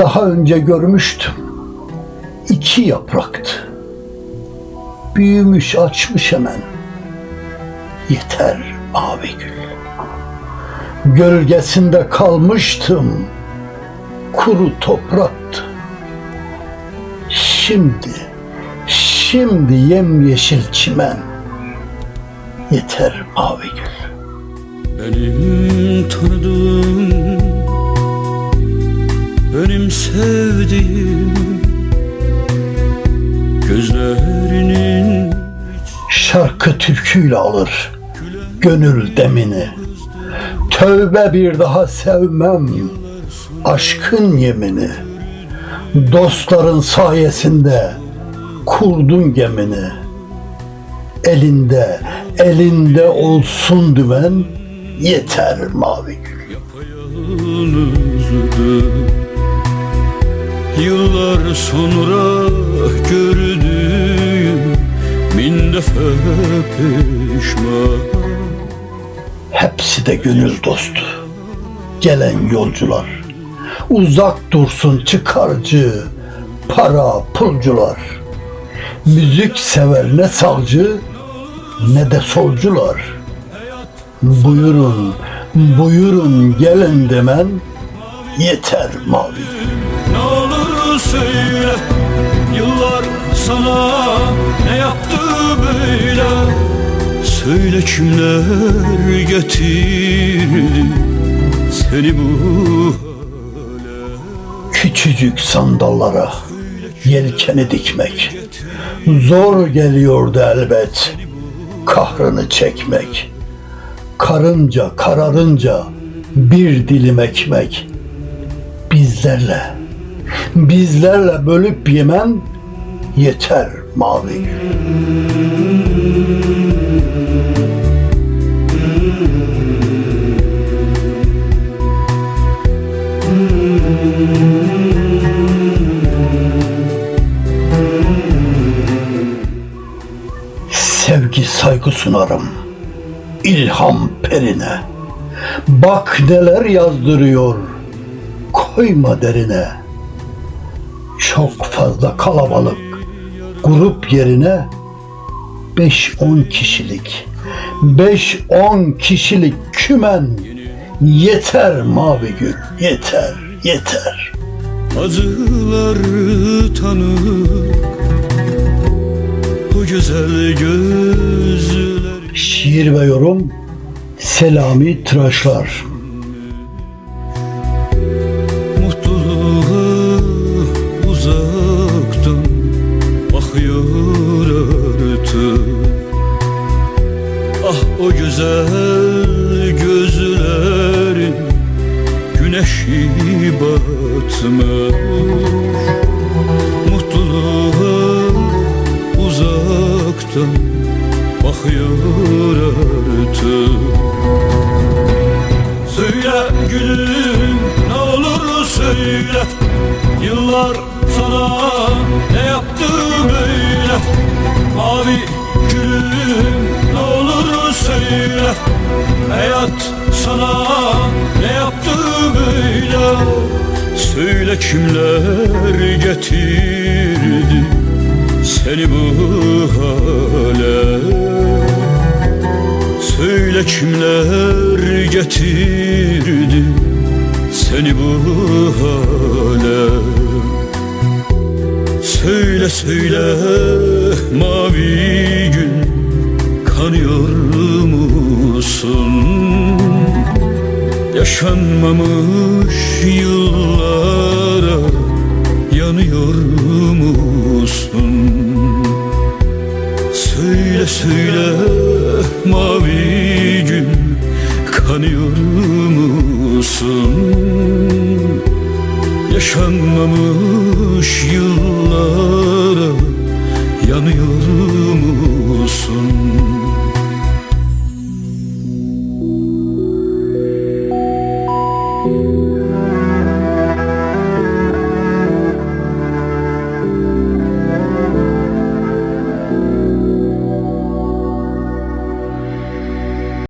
daha önce görmüştüm. İki yapraktı. Büyümüş açmış hemen. Yeter mavi gül. Gölgesinde kalmıştım. Kuru topraktı. Şimdi, şimdi yemyeşil çimen. Yeter mavi gül. Benim tanıdığım sevdiğim Gözlerinin Şarkı türküyle alır gönül demini. Tövbe bir daha sevmem aşkın yemini. Dostların sayesinde kurdun gemini. Elinde, elinde olsun dümen yeter mavi gül. yapayalnızdı Yıllar sonra gördüğüm Bin defa pişman Hepsi de gönül dostu. Gelen yolcular. Uzak dursun çıkarcı, para pulcular. Müzik sever ne savcı ne de solcular. Buyurun, buyurun gelin demen yeter mavi. Söyle Yıllar sana ne yaptı böyle Söyle kimler getirdi Seni bu Küçücük sandallara yelkeni dikmek. Zor geliyordu elbet kahrını çekmek. Karınca kararınca bir dilim ekmek. Bizlerle, bizlerle bölüp yemen yeter mavi gül. Sevgi saygı sunarım ilham perine. Bak neler yazdırıyor koyma derine. Çok fazla kalabalık grup yerine beş on kişilik beş on kişilik kümen yeter mavi gül yeter yeter. Acıları tanır O güzel gözler Şiir ve yorum Selami Tıraşlar Ah o güzel gözlerin güneşi batmış. Mutluluğa uzaktan bakıyor artık. Söyle gülüm ne olur söyle. Yıllar sana ne yaptı böyle? Mavi gülüm Hayat sana ne yaptı böyle Söyle kimler getirdi seni bu hale. Söyle kimler getirdi seni bu hale. Söyle söyle mavi gün Yaşanmamış yıllara yanıyor musun? Söyle söyle mavi gün kanıyor musun? Yaşanmamış yıllara yanıyor musun?